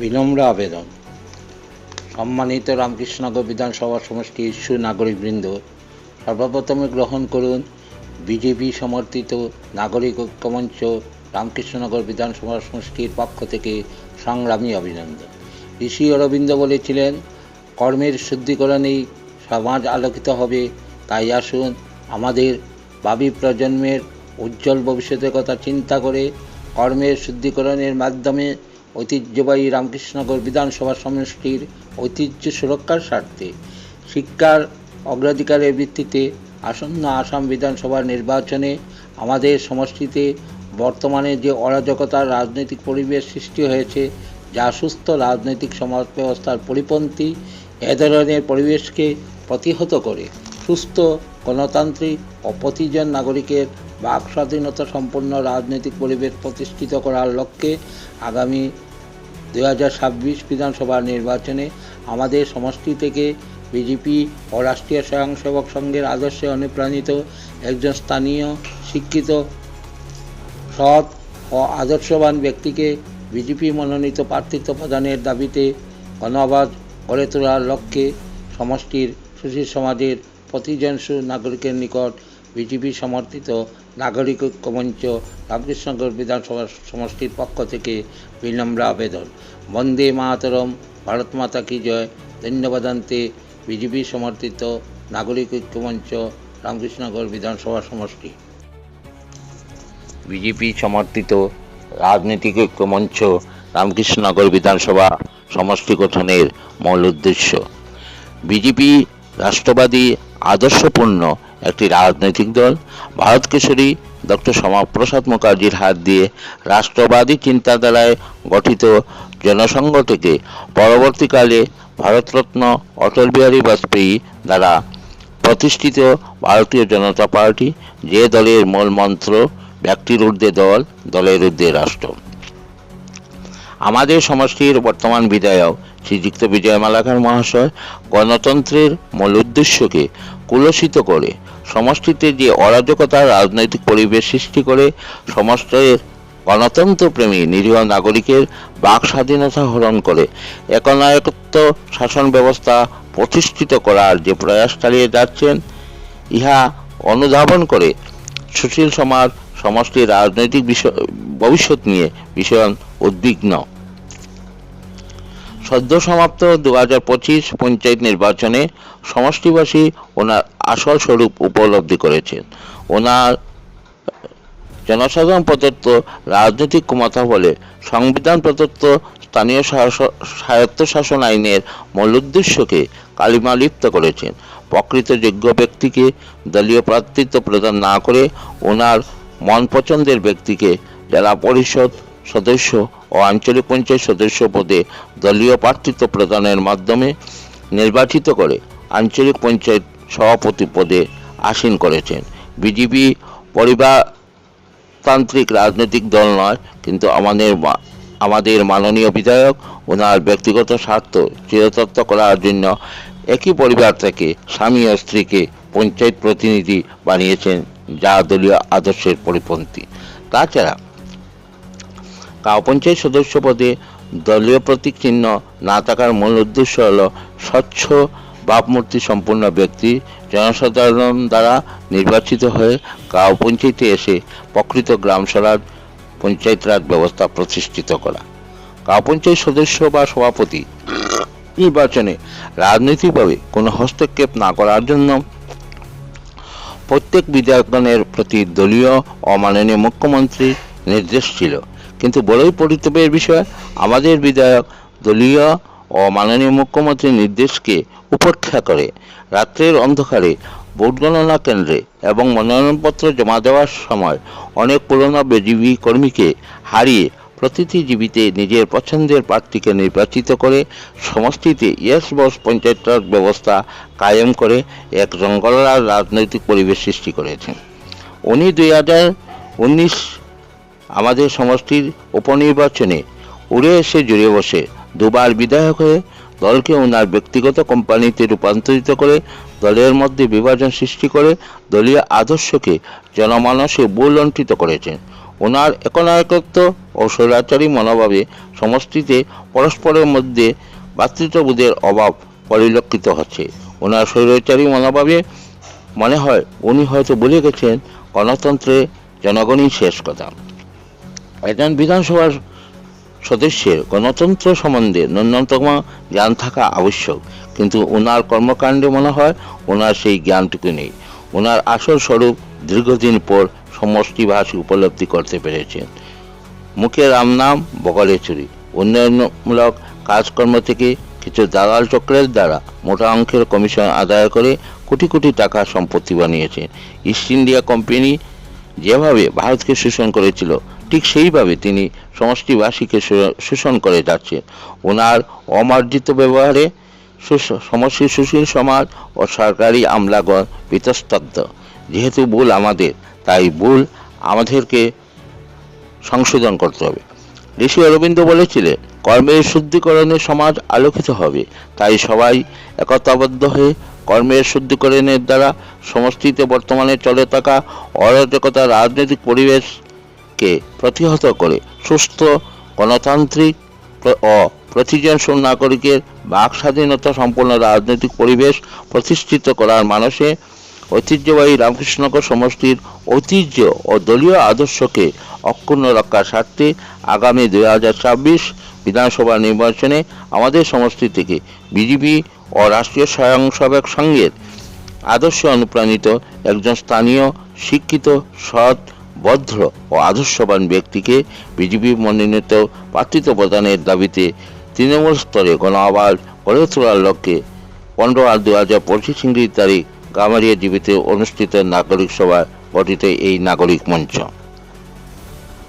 বিনম্র আবেদন। সম্মানিত রামকৃষ্ণনগর বিধানসভা সমষ্টি সমষ্টির সুনাগরিকবৃন্দ সর্বপ্রথমে গ্রহণ করুন বিজেপি সমর্থিত নাগরিক ঐক্যমঞ্চ রামকৃষ্ণনগর বিধানসভা সমষ্টির পক্ষ থেকে সংগ্রামী অভিনন্দন। ঋষি অরবিন্দ বলেছিলেন, কর্মের শুদ্ধিকরণেই সমাজ আলোকিত হবে, তাই আসুন আমাদের ভাবি প্রজন্মের উজ্জ্বল ভবিষ্যতের কথা চিন্তা করে কর্মের শুদ্ধিকরণের মাধ্যমে ঐতিহ্যবাহী রামকৃষ্ণনগর বিধানসভা সমষ্টির ঐতিহ্য সুরক্ষার স্বার্থে শিক্ষার অগ্রাধিকারের ভিত্তিতে আসন্ন আসাম বিধানসভা নির্বাচনে আমাদের সমষ্টিতে বর্তমানে যে অরাজকতার রাজনৈতিক পরিবেশ সৃষ্টি হয়েছে, যা সুস্থ রাজনৈতিক সমাজ ব্যবস্থার পরিপন্থী, এ ধরনের পরিবেশকে প্রতিহত করে সুস্থ গণতান্ত্রিক ও প্রতিজন নাগরিকের বাক স্বাধীনতা সম্পন্ন রাজনৈতিক পরিবেশ প্রতিষ্ঠিত করার লক্ষ্যে আগামী দুই হাজার ছাব্বিশ বিধানসভা নির্বাচনে আমাদের সমষ্টি থেকে বিজেপি ও রাষ্ট্রীয় স্বয়ংসেবক সংঘের আদর্শে অনুপ্রাণিত একজন স্থানীয়, শিক্ষিত, সৎ ও আদর্শবান ব্যক্তিকে বিজেপি মনোনীত প্রার্থিত্ব প্রদানের দাবিতে গণআবাজ গড়ে তোলার লক্ষ্যে সমষ্টির সুশীল সমাজের প্রতিজন সু, নাগরিকের নিকট বিজেপি সমর্থিত নাগরিক ঐক্য মঞ্চ রামকৃষ্ণনগর বিধানসভা সমষ্টির পক্ষ থেকে বিনম্র আবেদন। বন্দে মাতরম, ভারত মাতা কি জয়। ধন্যবাদান্তে বিজেপি সমর্থিত নাগরিক ঐক্য মঞ্চ রামকৃষ্ণনগর বিধানসভা সমষ্টি। বিজেপি সমর্থিত রাজনৈতিক ঐক্য মঞ্চ রামকৃষ্ণনগর বিধানসভা সমষ্টি গঠনের মূল উদ্দেশ্য। বিজেপি রাষ্ট্রবাদী, আদর্শপূর্ণ একটি রাজনৈতিক দল, ভারত কেশরী ডক্টর শ্যামাপ্রসাদ মুখার্জির হাত দিয়ে রাষ্ট্রবাদী চিন্তাধারায় গঠিত জনসংঘ থেকে পরবর্তীকালে ভারতরত্ন অটল বিহারী বাজপেয়ী দ্বারা প্রতিষ্ঠিত ভারতীয় জনতা পার্টি, যে দলের মূল মন্ত্র, ব্যক্তির ঊর্ধ্বে দল, দলের ঊর্ধ্বে রাষ্ট্র। আমাদের সমষ্টির বর্তমান বিধায়ক শ্রীযুক্ত বিজয় মালাকার মহাশয় গণতন্ত্রের মূল উদ্দেশ্যকে কুলসিত করে। সমষ্টিতে যে অরাজকতার রাজনৈতিক পরিবেশ সৃষ্টি করে সমষ্টের গণতন্ত্রপ্রেমী নিরীহ নাগরিকের বাক স্বাধীনতা হরণ করে। একনায়কত্ব শাসন ব্যবস্থা প্রতিষ্ঠিত করার যে প্রয়াস চালিয়ে যাচ্ছেন, ইহা অনুধাবন করে সুশীল সমাজ, সমষ্টির রাজনৈতিক বিষয়, ভবিষ্যৎ নিয়ে ভীষণ উদ্বিগ্ন। সদ্য সমাপ্ত দু হাজার পঁচিশ পঞ্চায়েত নির্বাচনে সমষ্টিবাসী ওনার আসল স্বরূপ উপলব্ধি করেছেন। ওনার জনসাধারণ প্রদত্ত রাজনৈতিক ক্ষমতা বলে সংবিধান প্রদত্ত স্থানীয় স্বায়ত্তশাসন আইনের মূল উদ্দেশ্যকে কালিমা লিপ্ত করেছেন। প্রকৃত যোগ্য ব্যক্তিকে দলীয় প্রার্থিত্ব প্রদান না করে ওনার মন পছন্দের ব্যক্তিকে জেলা পরিষদ সদস্য ও আঞ্চলিক পঞ্চায়েত সদস্য পদে দলীয় প্রার্থিত্ব প্রদানের মাধ্যমে নির্বাচিত করে আঞ্চলিক পঞ্চায়েত সভাপতি পদে আসীন করেছেন। বিজেপি পরিবারতান্ত্রিক রাজনৈতিক দল নয়, কিন্তু আমাদের আমাদের মাননীয় বিধায়ক ওনার ব্যক্তিগত স্বার্থ চিরতত্ত্ব করার জন্য একই পরিবার থেকে স্বামী ও স্ত্রীকে পঞ্চায়েত প্রতিনিধি বানিয়েছেন যা দলীয় আদর্শের পরিপন্থী। তাছাড়া গাঁও পঞ্চায়েত সদস্য পদে দলীয় প্রতীক চিহ্ন না থাকার মূল উদ্দেশ্য হল স্বচ্ছ ভাবমূর্তি সম্পূর্ণ ব্যক্তি জনসাধারণ দ্বারা নির্বাচিত হয়ে গাঁও পঞ্চায়েতে এসে প্রকৃত গ্রাম স্বরাজ পঞ্চায়েত রাজ ব্যবস্থা প্রতিষ্ঠিত করা। গাঁও পঞ্চায়েত সদস্য বা সভাপতি নির্বাচনে রাজনৈতিকভাবে কোনো হস্তক্ষেপ না করার জন্য প্রত্যেক বিধায়কগণের প্রতি দলীয় ও মাননীয় মুখ্যমন্ত্রীর নির্দেশ ছিল। কিন্তু বড়ই পরিতাপের বিষয়। আমাদের বিধায়ক, দলীয় ও মাননীয় মুখ্যমন্ত্রীর নির্দেশকে উপেক্ষা করে রাত্রের অন্ধকারে ভোট গণনা কেন্দ্রে এবং মনোনয়নপত্র জমা দেওয়ার সময় অনেক পুরনো বিজেপি কর্মীকে হারিয়ে প্রতিটি জীবিতে নিজের পছন্দের প্রার্থীকে নির্বাচিত করে সমষ্টিতে ইয়েস বস পঞ্চায়েত ব্যবস্থা কায়েম করে এক জঙ্গলার রাজনৈতিক পরিবেশ সৃষ্টি করেছেন। উনি দুই হাজার উনিশ আমাদের সমষ্টির উপনির্বাচনে উড়ে এসে জুড়ে বসে দুবার বিধায়ক হয়ে দলকে ওনার ব্যক্তিগত কোম্পানিতে রূপান্তরিত করে দলের মধ্যে বিভাজন সৃষ্টি করে দলীয় আদর্শকে জনমানসে ভুলণ্ঠিত করেছেন। ওনার একনায়কত্ব ও স্বৈরাচারী মনোভাবে সমষ্টিতে পরস্পরের মধ্যে ভ্রাতৃত্ববোধের অভাব পরিলক্ষিত হচ্ছে। ওনার স্বৈরাচারী মনোভাবে মনে হয়, উনি হয়তো বলে গেছেন গণতন্ত্রে জনগণই শেষ কথা। একজন বিধানসভার সদস্যের গণতন্ত্র সম্বন্ধে ন্যূনতম জ্ঞান থাকা আবশ্যক। কিন্তু ওনার কর্মকাণ্ডে মনে হয় ওনার সেই জ্ঞানটুকু নেই। ওনার আসল স্বরূপ দীর্ঘদিন পর সমষ্টিভাষী উপলব্ধি করতে পেরেছেন। মুখে রাম নাম বগলে চুরি উন্নয়নমূলক কাজকর্ম থেকে কিছু দালাল চক্রের দ্বারা মোটা অঙ্কের কমিশন আদায় করে কোটি কোটি টাকা সম্পত্তি বানিয়েছেন। ইস্ট ইন্ডিয়া কোম্পানি যেভাবে ভারতকে শোষণ করেছিল ঠিক সেইভাবে তিনি সমষ্টিবাসীকে শোষণ করে যাচ্ছে। ওনার অমার্জিত ব্যবহারে সমষ্টি সুশীল সমাজ ও সরকারি আমলাগণ বিতস্তব্ধ। যেহেতু ভুল আমাদের, তাই ভুল আমাদেরকে সংশোধন করতে হবে। ঋষি অরবিন্দ বলেছিলেন, কর্মের শুদ্ধিকরণে সমাজ আলোকিত হবে। তাই সবাই একতাবদ্ধ হয়ে কর্মের শুদ্ধিকরণের দ্বারা সমষ্টিতে বর্তমানে চলে থাকা অরাজকতা রাজনৈতিক পরিবেশকে প্রতিহত করে। সুস্থ, গণতান্ত্রিক ও প্রতিজন নাগরিকের বাক স্বাধীনতা সম্পন্ন রাজনৈতিক পরিবেশ প্রতিষ্ঠিত করার মানসে ঐতিহ্যবাহী রামকৃষ্ণনগর সমষ্টির ঐতিহ্য ও দলীয় আদর্শকে অক্ষুণ্ণ রক্ষার স্বার্থে আগামী দুই হাজার ছাব্বিশ বিধানসভা নির্বাচনে আমাদের সমষ্টি থেকে বিজেপি ও রাষ্ট্রীয় স্বয়ংসেবক সংঘের আদর্শে অনুপ্রাণিত একজন স্থানীয় শিক্ষিত, সৎ ভদ্র ও আদর্শবান ব্যক্তিকে বিজেপি মনোনীত প্রার্থিত্ব প্রদানের দাবিতে তৃণমূল স্তরে গণ আবার গড়ে তোলার লক্ষ্যে পনেরো আট দু হাজার পঁচিশ ইংরেজি তারিখ গামারিয়া জীবিতে অনুষ্ঠিত নাগরিক সভায় গঠিত এই নাগরিক মঞ্চ।